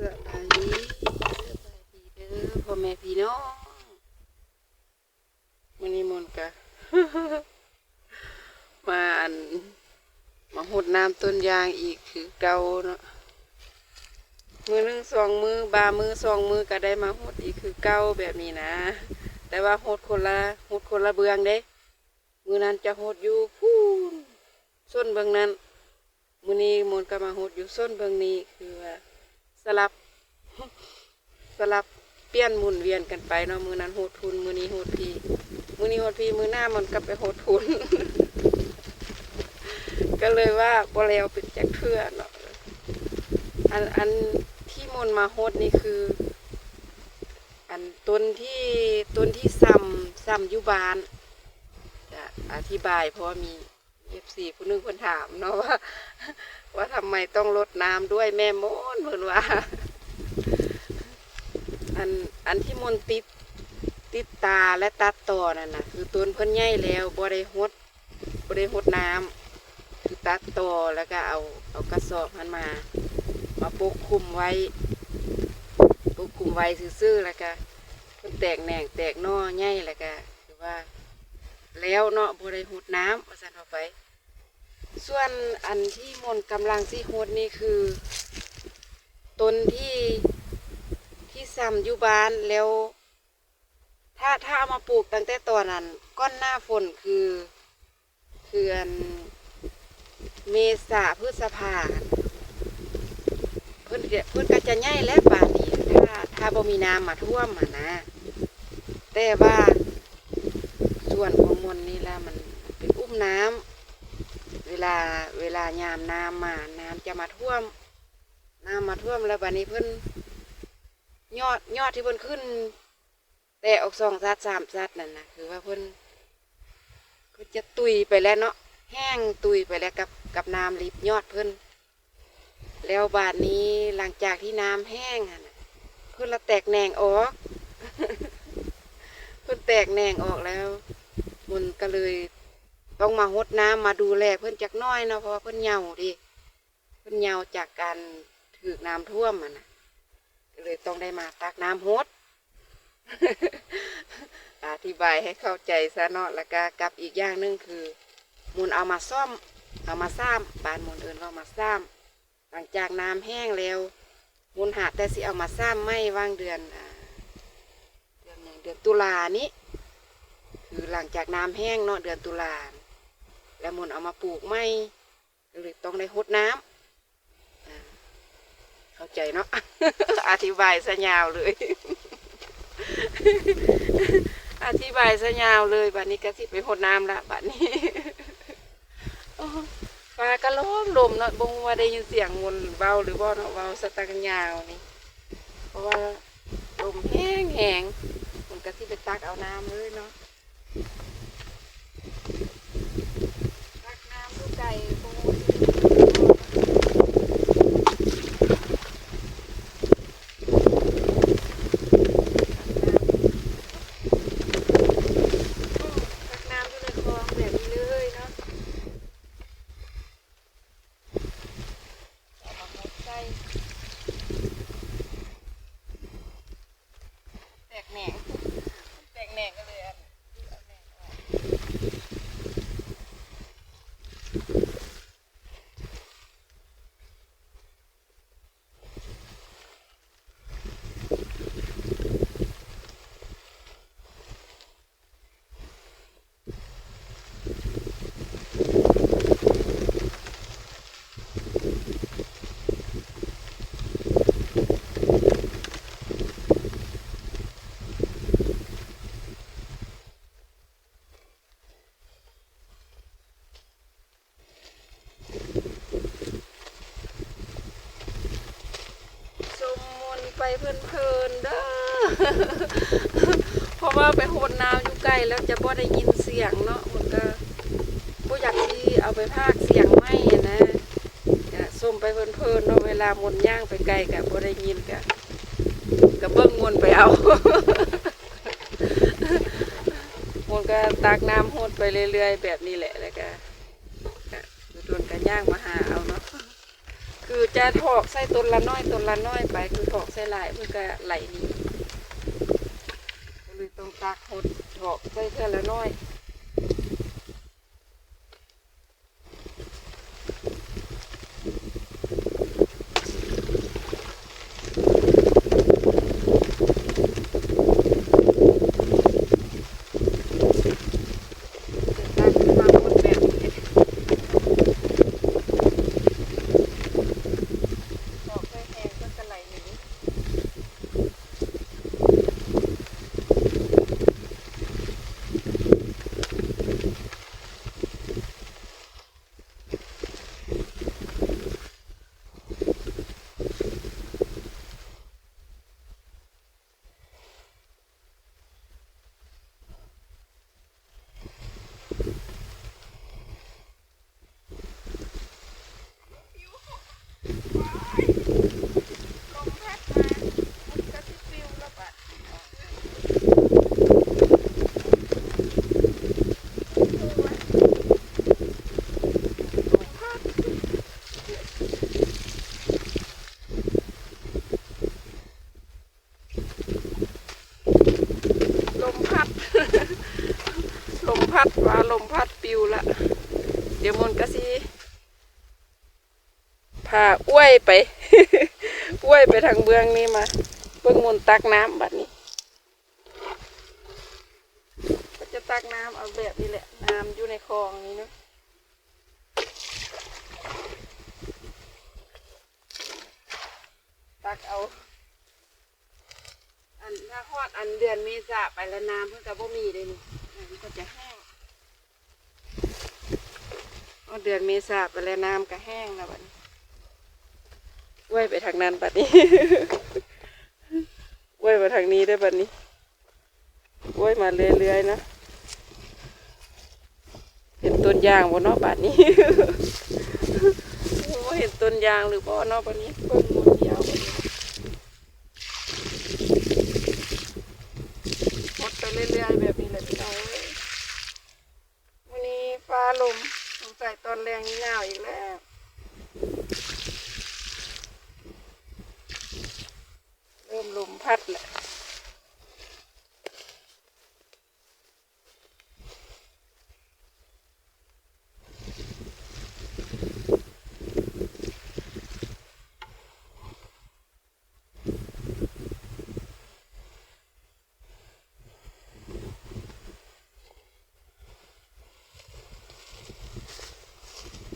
สบายดีสบายดีเด้อพ่อแม่พี่น้องมื้อนี้มนกะมาอันมาหดน้ำต้นยางอีกคือเกาเนาะมือหนึ่งสองมือบามือสองมือก็ได้มาหดอีกคือเกาแบบนี้นะ แต่ว่าหดคนละหดคนละเบืองเด้ มือนั้นจะหดอยู่พูนส้นเบืองนั้นมือนี้มนก็มาหดอยู่ส้นเบืองนี้คือว่า ลับ สลับเปลี่ยนหมุนเวียนกันไปเนาะมือนั้นโหดทุนมือนี้โหดพีมือนี้โหดพีมือหน้ามันกลับไปโหดทุน ก็เลยว่าบ่แล้วเป็นจักเทื่อเนาะอันอันที่มนมาโหดนี่คือ อันต้นที่ต้นที่ซ้ำซ้ำยุบานจะอธิบายเพราะมีเอฟซีผู้หนึงคนถามเนาะว่า ว่าทำไมต้องลดน้ำด้วยแม่มนเหมือนว่า อันอันที่มนติดติดตาและตัดต่อนั่นนะคือต้นเพิ่นใหญ่แล้วบ่ได้หดบ่ได้หดน้ำคือตัดต่อแล้วก็เอาเอากระสอบมันมา มาปกคลุมไว้ปกคลุมไว้ซื่อๆแล้วก็เพิ่นแตกแหน่งแตกน่อใหญ่แล้วก็คือว่า แล้วเนาะบ่ได้หดน้ำว่าซั่นเอาไป ส่วนอันที่มนกำลังสิโฮดนี่คือ ต้นที่ที่ซ้ำอยู่บ้านแล้ว ถ้าถ้าเอามาปลูกตั้งแต่ตอนนั้น ก้อนหน้าฝนคือคืออันเมษาพฤษภาเพิ่นเพิ่นก็จะใหญ่แล้วป่านนี้ถ้าถ้าบ่มีน้ำมาท่วมอะนะ แต่ว่าส่วนของมนนี่ละมันเป็นอุ้มน้ำ เวลาเวลายามน้ำมาน้ำจะมาท่วม น้ำมาท่วมแล้วบัดนี้เพิ่นยอดยอดที่เพิ่นขึ้น แต่ออกสองซัดสามซัดนั่นนะคือว่าเพิ่นเพิ่นจะตุยไปแล้วเนาะแห้งตุยไปแล้วกับกับน้ำริบยอดเพิ่นแล้วบาดนี้หลังจากที่น้ำแห้งอะนะเพิ่นละแตกแหนงออกเพิ่นแตกแหนงออกแล้วมันก็เลย ต้องมาหดน้ำมาดูแลเพื่อนจักน้อยเนาะเพราะว่าเพื่อนเหงาดิเพื่อนเหงาจากการถือน้ำท่วมมันนะเลยต้องได้มาตักน้ำหดอธิบายให้เข้าใจซะเนาะแล้วก็กับอีกอย่างหนึงคือมูลเอามาซ่อมเอามาซ้ำบานมูลเอินว่ามาซ้ำหลังจากน้ำแห้งแล้วมูลหาแต่สิเอามาซ้ำไม่ว่างเดือนเดือนหนึ่งเดือนตุลานี้คือหลังจากน้ำแห้งเนาะเดือนตุลา แล้วมนเอามาปลูกไม่ก็เลยต้องได้หดน้ำอ่าเข้าใจเนาะอธิบายซะยาวเลย อธิบายซะยาวเลยบัดนี้ก็สิไปหดน้ำละบัดนี้ฟ้าก็ล้มลมเนาะบงว่าได้ยินเสียงมนเบาหรือบ่เนาะเบาสตางค์ยาวนี่เพราะว่าลมแห้งแหงมันก็สิไปตักเอาน้ำเลยเนาะ ตักน้ำดูไก่โบตักน้ำอยู่ในคลองแบบนี้เลยเนาะเอามาหมดใส่แตกแหน่งแตกแหน่งก็เลยอันเอาแหน่งออก สมมนต์ไปเพลินๆเด้อ เพราะว่าไปโหดน้ำอยู่ไกลแล้วจะ บ่ได้ยินเสียงเนาะมันก็บ่อยากที่เอาไปพากเสียงไม่อะนะก็ส้มไปเพลินๆเนาะเวลามนย่างไปไกลก็บ่ได้ยินก็ก็เบิ่งมนไปเอามนก็ตักน้ำโหดไปเรื่อยๆ แบบนี้แหละแล้วก็ก็โดนกันย่างมาหาเอาเนาะคือจะถอกใส่ต้นละน้อยต้นละน้อยไป คือถอกใส่หลายเพื่อก็ไหลนีก็เลยต้องตักหด ถอกใส่เท่าละน้อย จะตักมาหมดแบบนี้ถอกใส่แห้งเพื่อก็ไหลหนี ลมพัดมามันก็สิฟิวแล้วบัดลมพัดลมพัด ลมพัดว่าลมพัดปิวละเดี๋ยวมันก็สิ พาอ้ วยไปอ้วยไปทางเบื้องนี้มาเบื้องมนต์ตักน้ำบัดนี้ก็จะตักน้ำเอาแบบนี้แหละ น้ำอยู่ในคลองนี้เนาะตักเอา อันถ้าฮอดอันเดือนเมษาไปแล้วน้ำเพื่อกับบ่มีเลยนี่น้ำก็จะแห้งฮอเดือนเมษาไปแล้วน้ำก็แห้งแล้วบัดนี้ ว่ายไปทางนั้นบัดนี้ว่ายมาทางนี้ได้บัดนี้ว่ามาเรื่อยๆนะเห็นต้นยางบนนอกบัดนี้ว่าเห็นต้นยางหรือบ่เนอกบัดนี้เบิ่งหมดยาวบัดนี้หมดไปเรื่อยๆแบบนี้แหละพี่น้องเอ้ยวันนี้ฟ้าลมสงสัยตอนแรงนี่หนาวอีกแล้ว เริ่มลมพัดแหละ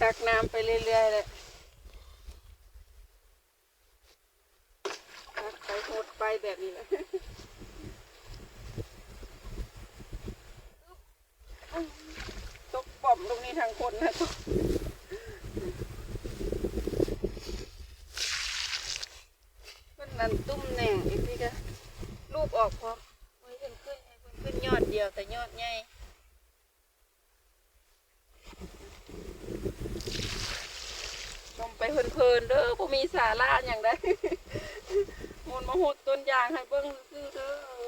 ตักน้ำไปเรื่อยๆเลยตักไปหดไปแบบนี้แหละ ตกป่อมตรงนี้ทางคนนะตกเพิ่นนั่นตุ้มแหน่งอีกทีก็รูปออกพร้อมเฮ้ยเพิ่นขึ้นให้เพิ่นขึ้นยอดเดียวแต่ยอดใหญ่ล งไปเพลินเด้อบ่มีสาระอย่างใดมุนมาหดต้นยางให้เบิ่งซื่อเด้อ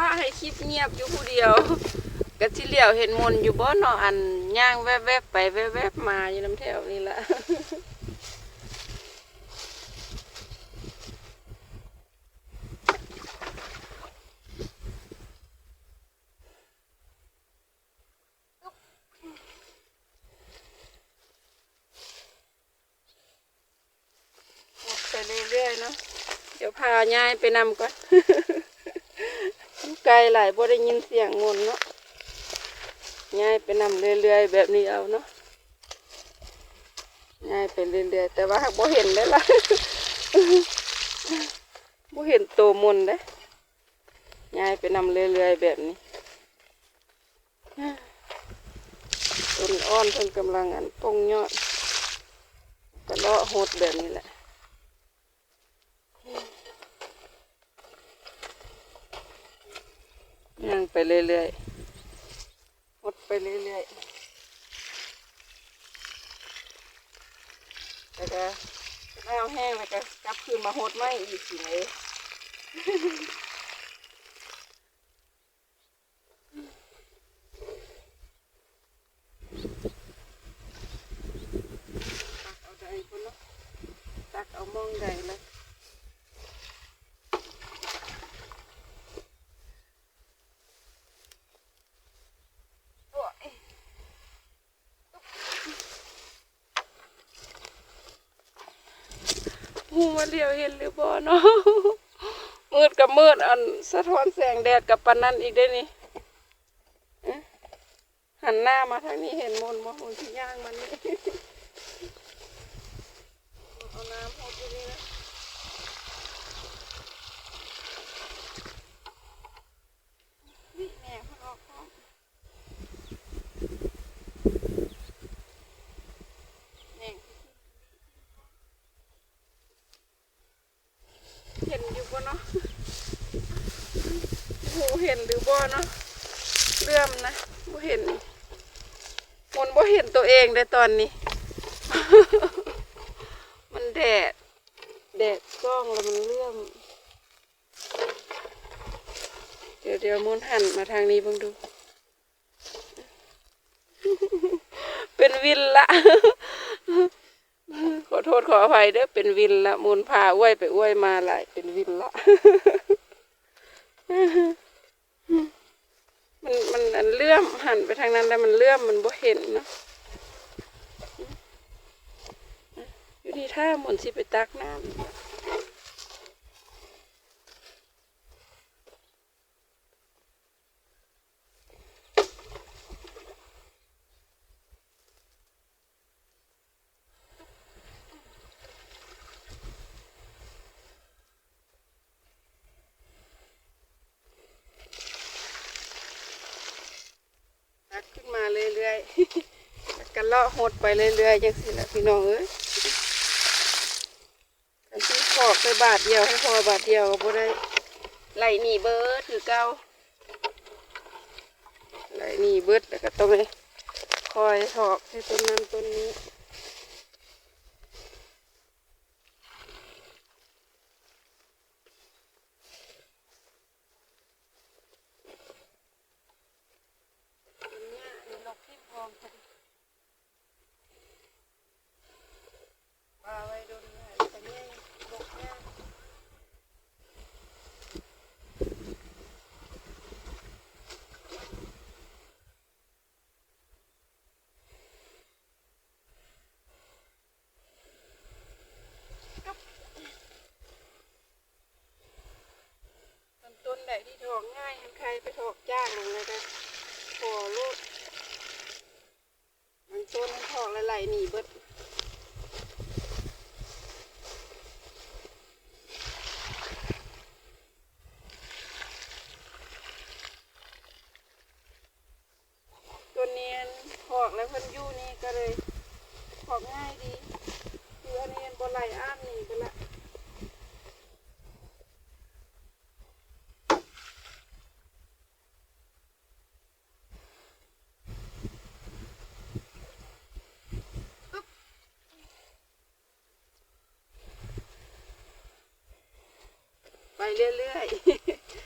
ฟ้าให้คิดเงียบอยู่ผู้เดียวกะที่เหลียวเห็นมนอยู่บ่อนออันย่างแวบๆไปแวบๆมาอยู่น้ำแถวนี่ละไปเรื่อยๆเนาะเดี๋ยวพายายไปนำก่อน ไกลหลายบ่ได้ยินเสียงงนเนาะยายไปนำเรื่อยๆแบบนี้เอาเนาะยายไปเรื่อยๆแต่ว่าบ่เห็นได้ละบ่เห็นโตมนเด้ยายไปนำเรื่อยๆแบบนี้ต้นอ้อนเพิ่นกำลังอันปงยอดกระเลาะโหดแบบนี้แหละ ย่างไปเรื่อยๆหดไปเรื่อยๆแล้วก็ไม่เอาแห้งแล้วก็กลับคืนมาหดไม่อีกสิเลย ตักเอาใดพุ่นเนาะตักเอามองใดเลยโอ้ย ว่าเลี้ยวเห็นหรือบ่เนาะมืดกับมืดอันสะท้อนแสงแดดกับปันนั้นอีกได้นี่หันหน้ามาทางนี้เห็นมนต์บ่มนต์ที่ย่างมันนี่เอาน้ำพดอยู่นี่นะนี่แม่เพิ่งออกพร้อมแม่เห็นอยู่บ่เนาะโหเห็นหรือ บ่เนาะเลื่อมนะบ่เห็นมนบ่เห็นตัวเองเลยตอนนี้ มันแดด แดดกล้องแล้วมันเลื่อม เดี๋ยวเดี๋ยวมุนหันมาทางนี้บ้างดู เป็นวินละ ขอโทษขออภัยเด้อเป็นวินละมูลพาอ้วยไปอ้วยมาหลายเป็นวินละ มันมันอันเลื่อมหันไปทางนั้นแล้วมันเลื่อมมันบ่เห็นเนาะอยู่ที่ท่าหมุนสิไปตักน้ำ รื่อยๆกันเลาะหดไปเรื่อยๆจังสิละพี่น้องเอ้ยอันที่ขอกไปบาทเดียวให้พอบาทเดียวก็บ่ได้ไหลหนีเบิดถือเก้าไหลหนีเบิดแล้วก็ต้องไปคอยถอกให้ต้นนั้นต้นนี้ ต้นหญ้านี่นกที่พร้อมพอดีปลาไว้โดนหายแต่เนี่ยนกหญ้าต้นต้นใดที่ถอกง่ายมันใครไปถอก จ้างลงเลยนะพอลูกมันต้นมันถอกหลายๆหนีเบิด ตัวเนียนหอกแล้วเพิ่นอยู่นี่ก็เลยหอกง่ายดีคืออันนี้บนไหลอ้ามนี่ไปละปึ๊บไป เรื่อย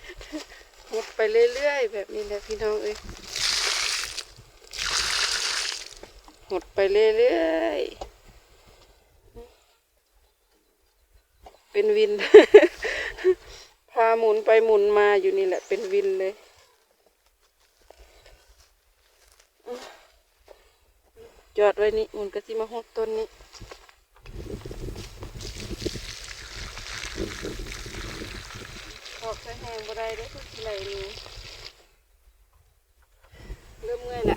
ๆหดไปเรื่อยๆ แบบนี้แหละพี่น้องเอ้ยหดไปเรื่อยๆ เป็นวิน พาหมุนไปหมุนมาอยู่นี่แหละ เป็นวินเลยจอดไว้นี่หมุนก็สิมาหดต้นนี้ แห้งบ่ได้ได้ทุกทีไรนี้เริ่มเมื่อยละ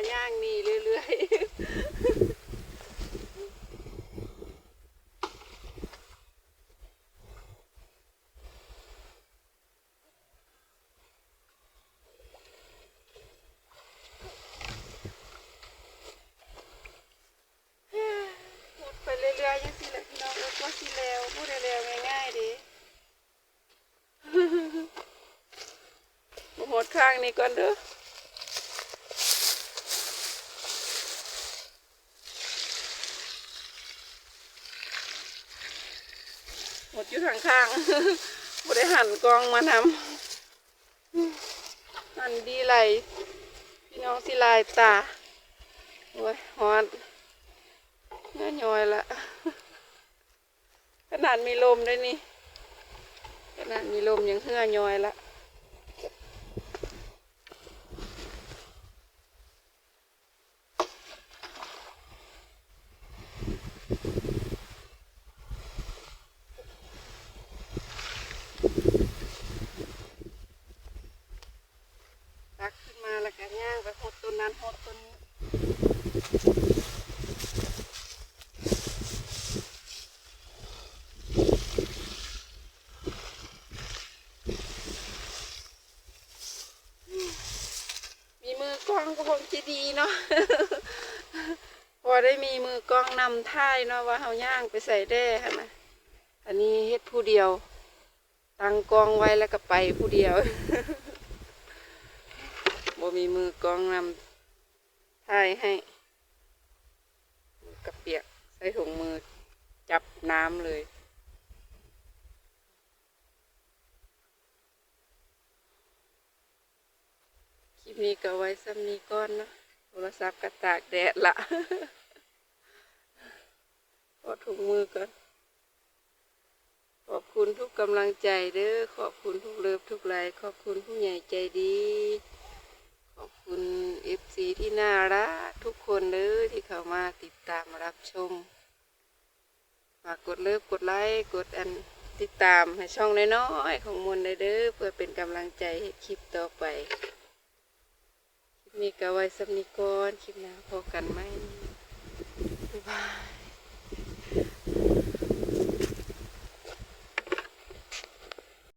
ก็ย่างนี่เรื่อยๆพูดไปเรื่อยๆยังสิแหละพี่น้องเออก็สิแล้วพูดเร็วๆง่ายๆดิมดข้างนี้ก่อนเด้อ หมด อยู่ข้างๆบ่ได้หันกองมาทำหันดีไหลพี่น้องสิลายตาโอ้ยหอนเงื่อนย้อยละขนาดมีลมด้วยนี่ขนาดมีลมยังเหื่อย้อยละ ตักขึ้นมาแล้วก็ย่างไปหดต้นนั้นหดต้นนี้มีมือ กล้องก็คงจะดีเนาะพอได้มีมือกล้องนำท่ายเนาะว่าเฮาย่างไปใส่แด้ค่ะนะอันนี้เฮ็ดผู้เดียว ตั้งกล้องไว้แล้วก็ไปผู้เดียวบ่มีมือกองนำถ่ายให้กระเปียกใส่ถุงมือจับน้ำเลย คลิป นี้ก็ไว้ซ้ำนี้ก่อนเนาะโทรศัพท์กระตากแดดละขอถุงมือก่อน ขอบคุณทุกกำลังใจเด้อ ขอบคุณทุกเลิฟทุกไลค์ขอบคุณผู้ใหญ่ใจดี ขอบคุณเอฟซีที่น่ารักทุกคนเด้อที่เข้ามาติดตามรับชม ฝากกดเลิฟกดไลค์กดอันติดตามให้ช่องน้อยๆของมวลได้เด้อเพื่อเป็นกำลังใจให้คลิปต่อไป นี้ก็ไว้สำนิกรคลิปหน้าพอกันไหมบ๊ายบาย